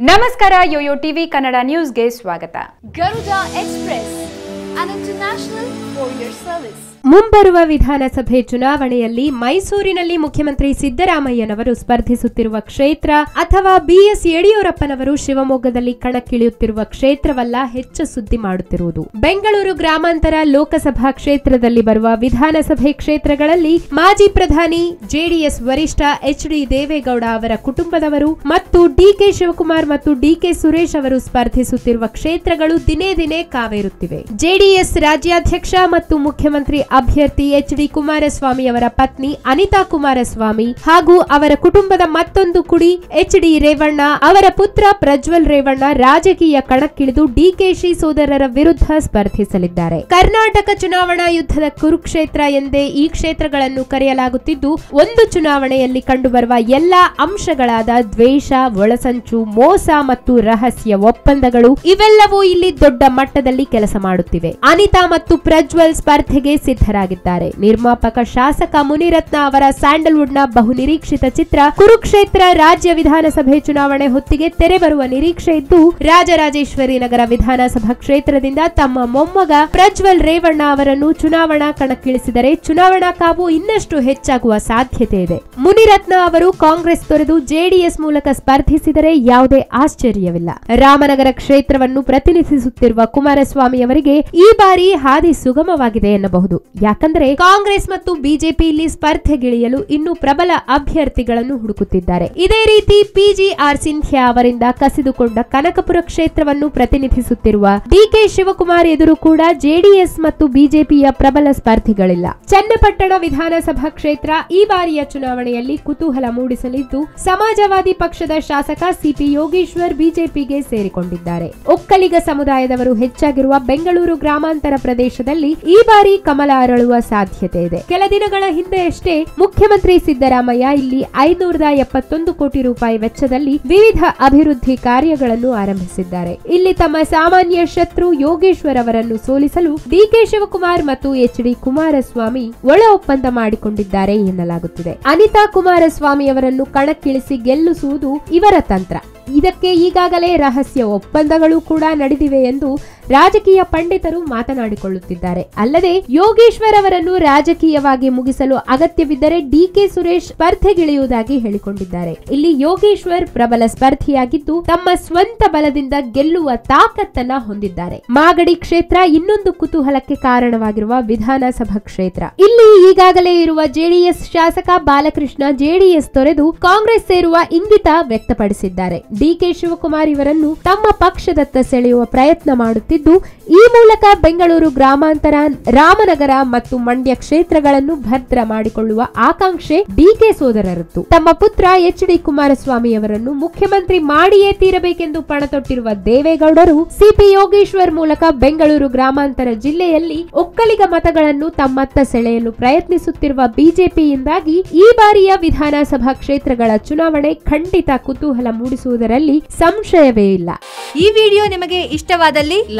ನಮಸ್ಕಾರ Yoyo TV Kannada ನ್ಯೂಸ್ಗೆ ಸ್ವಾಗತ. ಗರುಡ Express, ಮುಂಬರುವ ವಿಧಾನಸಭೆ ಚುನಾವಣೆಯಲ್ಲಿ ಮೈಸೂರಿನಲ್ಲಿ ಮುಖ್ಯಮಂತ್ರಿ ಸಿದ್ದರಾಮಯ್ಯನವರು ಸ್ಪರ್ಧಿಸುತ್ತಿರುವ ಕ್ಷೇತ್ರ ಅಥವಾ ಬಿಎಸ್ ಯಡಿಯೂರಪ್ಪನವರು ಶಿವಮೊಗ್ಗದಲ್ಲಿ ಕಣಕ್ಕಿಳಿಯುತ್ತಿರುವ ಕ್ಷೇತ್ರವಲ್ಲ ಹೆಚ್ಚು ಸುದ್ದಿ ಮಾಡುತ್ತಿರುವುದು. ಬೆಂಗಳೂರು ಗ್ರಾಮಾಂತರ ಲೋಕಸಭಾ ಕ್ಷೇತ್ರದಲ್ಲಿ ಬರುವ ವಿಧಾನಸಭೆ ಕ್ಷೇತ್ರಗಳಲ್ಲಿ ಮಾಜಿ ಪ್ರಧಾನಿ, ಜೆಡಿಎಸ್ ವರಿಷ್ಠ ಎಚ್ ಡಿ ದೇವೇಗೌಡ ಅವರ ಕುಟುಂಬದವರು ಮತ್ತು ಡಿಕೆ ಶಿವಕುಮಾರ್ ಮತ್ತು ಡಿಕೆ ಸುರೇಶ್ ಅವರು ಸ್ಪರ್ಧಿಸುತ್ತಿರುವ ಕ್ಷೇತ್ರಗಳು ದಿನೇ ದಿನೇ ಕಾವೇರುತ್ತಿವೆ. ಜೆಡಿಎಸ್ ರಾಜ್ಯಾಧ್ಯಕ್ಷ ಮತ್ತು ಮುಖ್ಯಮಂತ್ರಿ ಅಭ್ಯರ್ಥಿ ಎಚ್ ಡಿ ಕುಮಾರಸ್ವಾಮಿ ಅವರ ಪತ್ನಿ ಅನಿತಾ ಕುಮಾರಸ್ವಾಮಿ ಹಾಗೂ ಅವರ ಕುಟುಂಬದ ಮತ್ತೊಂದು ಕುಡಿ ಎಚ್ ಡಿ ರೇವಣ್ಣ, ಅವರ ಪುತ್ರ ಪ್ರಜ್ವಲ್ ರೇವಣ್ಣ ರಾಜಕೀಯ ಕಣಕ್ಕಿಳಿದು ಡಿಕೆಶಿ ಸೋದರರ ವಿರುದ್ಧ ಸ್ಪರ್ಧಿಸಲಿದ್ದಾರೆ. ಕರ್ನಾಟಕ ಚುನಾವಣಾ ಯುದ್ಧದ ಕುರುಕ್ಷೇತ್ರ ಎಂದೇ ಈ ಕ್ಷೇತ್ರಗಳನ್ನು ಕರೆಯಲಾಗುತ್ತಿದ್ದು, ಒಂದು ಚುನಾವಣೆಯಲ್ಲಿ ಕಂಡುಬರುವ ಎಲ್ಲಾ ಅಂಶಗಳಾದ ದ್ವೇಷ, ಒಳಸಂಚು, ಮೋಸ ಮತ್ತು ರಹಸ್ಯ ಒಪ್ಪಂದಗಳು ಇವೆಲ್ಲವೂ ಇಲ್ಲಿ ದೊಡ್ಡ ಮಟ್ಟದಲ್ಲಿ ಕೆಲಸ ಮಾಡುತ್ತಿವೆ. ಅನಿತಾ ಮತ್ತು ಪ್ರಜ್ವಲ್ ಸ್ಪರ್ಧೆಗೆ ಸಿದ್ಧರಾಗಿದ್ದಾರೆ. ನಿರ್ಮಾಪಕ ಶಾಸಕ ಮುನಿರತ್ನ ಅವರ ಸ್ಯಾಂಡಲ್ವುಡ್ನ ಬಹುನಿರೀಕ್ಷಿತ ಚಿತ್ರ ಕುರುಕ್ಷೇತ್ರ ರಾಜ್ಯ ವಿಧಾನಸಭೆ ಚುನಾವಣೆ ಹೊತ್ತಿಗೆ ತೆರೆ ಬರುವ ನಿರೀಕ್ಷೆ ಇದ್ದು, ರಾಜರಾಜೇಶ್ವರಿ ನಗರ ವಿಧಾನಸಭಾ ಕ್ಷೇತ್ರದಿಂದ ತಮ್ಮ ಮೊಮ್ಮಗ ಪ್ರಜ್ವಲ್ ರೇವಣ್ಣ ಅವರನ್ನು ಚುನಾವಣಾ ಕಣಕ್ಕಿಳಿಸಿದರೆ ಚುನಾವಣಾ ಕಾವು ಇನ್ನಷ್ಟು ಹೆಚ್ಚಾಗುವ ಸಾಧ್ಯತೆ ಇದೆ. ಮುನಿರತ್ನ ಅವರು ಕಾಂಗ್ರೆಸ್ ತೊರೆದು ಜೆಡಿಎಸ್ ಮೂಲಕ ಸ್ಪರ್ಧಿಸಿದರೆ ಯಾವುದೇ ಆಶ್ಚರ್ಯವಿಲ್ಲ. ರಾಮನಗರ ಕ್ಷೇತ್ರವನ್ನು ಪ್ರತಿನಿಧಿಸುತ್ತಿರುವ ಕುಮಾರಸ್ವಾಮಿ ಅವರಿಗೆ ಬಾರಿ ಹಾದಿ ಸುಗಮವಾಗಿದೆ ಎನ್ನಬಹುದು. ಯಾಕಂದ್ರೆ ಕಾಂಗ್ರೆಸ್ ಮತ್ತು ಬಿಜೆಪಿ ಇಲ್ಲಿ ಸ್ಪರ್ಧೆಗಿಳಿಯಲು ಇನ್ನೂ ಪ್ರಬಲ ಅಭ್ಯರ್ಥಿಗಳನ್ನು ಹುಡುಕುತ್ತಿದ್ದಾರೆ. ಇದೇ ರೀತಿ ಪಿಜಿಆರ್ ಸಿಂಧ್ಯಾ ಅವರಿಂದ ಕಸಿದುಕೊಂಡ ಕನಕಪುರ ಕ್ಷೇತ್ರವನ್ನು ಪ್ರತಿನಿಧಿಸುತ್ತಿರುವ ಡಿಕೆ ಶಿವಕುಮಾರ್ ಎದುರು ಕೂಡ ಜೆಡಿಎಸ್ ಮತ್ತು ಬಿಜೆಪಿಯ ಪ್ರಬಲ ಸ್ಪರ್ಧಿಗಳಿಲ್ಲ. ಚನ್ನಪಟ್ಟಣ ವಿಧಾನಸಭಾ ಕ್ಷೇತ್ರ ಈ ಬಾರಿಯ ಚುನಾವಣೆಯಲ್ಲಿ ಕುತೂಹಲ ಮೂಡಿಸಲಿದ್ದು, ಸಮಾಜವಾದಿ ಪಕ್ಷದ ಶಾಸಕ ಸಿಪಿ ಯೋಗೇಶ್ವರ್ ಬಿಜೆಪಿಗೆ ಸೇರಿಕೊಂಡಿದ್ದಾರೆ. ಒಕ್ಕಲಿಗ ಸಮುದಾಯದವರು ಹೆಚ್ಚಾಗಿರುವ ಬೆಂಗಳೂರು ಗ್ರಾಮಾಂತರ ಪ್ರದೇಶದಲ್ಲಿ ಈ ಬಾರಿ ಕಮಲ ಅರಳುವ ಸಾಧ್ಯತೆ ಇದೆ. ಕೆಲ ದಿನಗಳ ಹಿಂದೆಯಷ್ಟೇ ಮುಖ್ಯಮಂತ್ರಿ ಸಿದ್ದರಾಮಯ್ಯ ಇಲ್ಲಿ ಐನೂರದ ಎಪ್ಪತ್ತೊಂದು ಕೋಟಿ ರೂಪಾಯಿ ವೆಚ್ಚದಲ್ಲಿ ವಿವಿಧ ಅಭಿವೃದ್ಧಿ ಕಾರ್ಯಗಳನ್ನು ಆರಂಭಿಸಿದ್ದಾರೆ. ಇಲ್ಲಿ ತಮ್ಮ ಸಾಮಾನ್ಯ ಶತ್ರು ಯೋಗೇಶ್ವರ್ ಅವರನ್ನು ಸೋಲಿಸಲು ಡಿಕೆ ಶಿವಕುಮಾರ್ ಮತ್ತು ಎಚ್ ಡಿ ಕುಮಾರಸ್ವಾಮಿ ಒಳ ಒಪ್ಪಂದ ಮಾಡಿಕೊಂಡಿದ್ದಾರೆ ಎನ್ನಲಾಗುತ್ತಿದೆ. ಅನಿತಾ ಕುಮಾರಸ್ವಾಮಿ ಅವರನ್ನು ಕಣಕ್ಕಿಳಿಸಿ ಗೆಲ್ಲಿಸುವುದು ಇವರ ತಂತ್ರ. ಇದಕ್ಕೆ ಈಗಾಗಲೇ ರಹಸ್ಯ ಒಪ್ಪಂದಗಳು ಕೂಡ ನಡೆದಿವೆ ಎಂದು ರಾಜಕೀಯ ಪಂಡಿತರು ಮಾತನಾಡಿಕೊಳ್ಳುತ್ತಿದ್ದಾರೆ. ಅಲ್ಲದೆ ಯೋಗೇಶ್ವರ್ ಅವರನ್ನು ರಾಜಕೀಯವಾಗಿ ಮುಗಿಸಲು ಅಗತ್ಯವಿದ್ದರೆ ಡಿಕೆ ಸುರೇಶ್ ಸ್ಪರ್ಧೆಗಿಳಿಯುವುದಾಗಿ ಹೇಳಿಕೊಂಡಿದ್ದಾರೆ. ಇಲ್ಲಿ ಯೋಗೇಶ್ವರ್ ಪ್ರಬಲ ಸ್ಪರ್ಧಿಯಾಗಿದ್ದು ತಮ್ಮ ಸ್ವಂತ ಬಲದಿಂದ ಗೆಲ್ಲುವ ತಾಕತ್ತನ್ನ ಹೊಂದಿದ್ದಾರೆ. ಮಾಗಡಿ ಕ್ಷೇತ್ರ ಇನ್ನೊಂದು ಕುತೂಹಲಕ್ಕೆ ಕಾರಣವಾಗಿರುವ ವಿಧಾನಸಭಾ ಕ್ಷೇತ್ರ. ಇಲ್ಲಿ ಈಗಾಗಲೇ ಇರುವ ಜೆಡಿಎಸ್ ಶಾಸಕ ಬಾಲಕೃಷ್ಣ ಜೆಡಿಎಸ್ ತೊರೆದು ಕಾಂಗ್ರೆಸ್ ಸೇರುವ ಇಂಗಿತ ವ್ಯಕ್ತಪಡಿಸಿದ್ದಾರೆ. ಡಿಕೆ ಶಿವಕುಮಾರ್ ಇವರನ್ನು ತಮ್ಮ ಪಕ್ಷದತ್ತ ಸೆಳೆಯುವ ಪ್ರಯತ್ನ ಮಾಡುತ್ತಿದ್ದು ಈ ಮೂಲಕ ಬೆಂಗಳೂರು ಗ್ರಾಮಾಂತರ, ರಾಮನಗರ ಮತ್ತು ಮಂಡ್ಯ ಕ್ಷೇತ್ರಗಳನ್ನು ಭದ್ರ ಮಾಡಿಕೊಳ್ಳುವ ಆಕಾಂಕ್ಷೆ ಡಿಕೆ ಸೋದರರದ್ದು. ತಮ್ಮ ಪುತ್ರ ಎಚ್ ಡಿ ಕುಮಾರಸ್ವಾಮಿ ಅವರನ್ನು ಮುಖ್ಯಮಂತ್ರಿ ಮಾಡಿಯೇ ತೀರಬೇಕೆಂದು ಪಣತೊಟ್ಟಿರುವ ದೇವೇಗೌಡರು ಸಿಪಿ ಯೋಗೇಶ್ವರ್ ಮೂಲಕ ಬೆಂಗಳೂರು ಗ್ರಾಮಾಂತರ ಜಿಲ್ಲೆಯಲ್ಲಿ ಒಕ್ಕಲಿಗ ಮತಗಳನ್ನು ತಮ್ಮತ್ತ ಸೆಳೆಯಲು ಪ್ರಯತ್ನಿಸುತ್ತಿರುವ ಬಿಜೆಪಿಯಿಂದಾಗಿ ಈ ಬಾರಿಯ ವಿಧಾನಸಭಾ ಕ್ಷೇತ್ರಗಳ ಚುನಾವಣೆ ಖಂಡಿತ ಕುತೂಹಲ ಮೂಡಿಸುವುದರಲ್ಲಿ ಸಂಶಯವೇ ಇಲ್ಲ. ಈ ವಿಡಿಯೋ ನಿಮಗೆ ಇಷ್ಟವಾದಲ್ಲಿ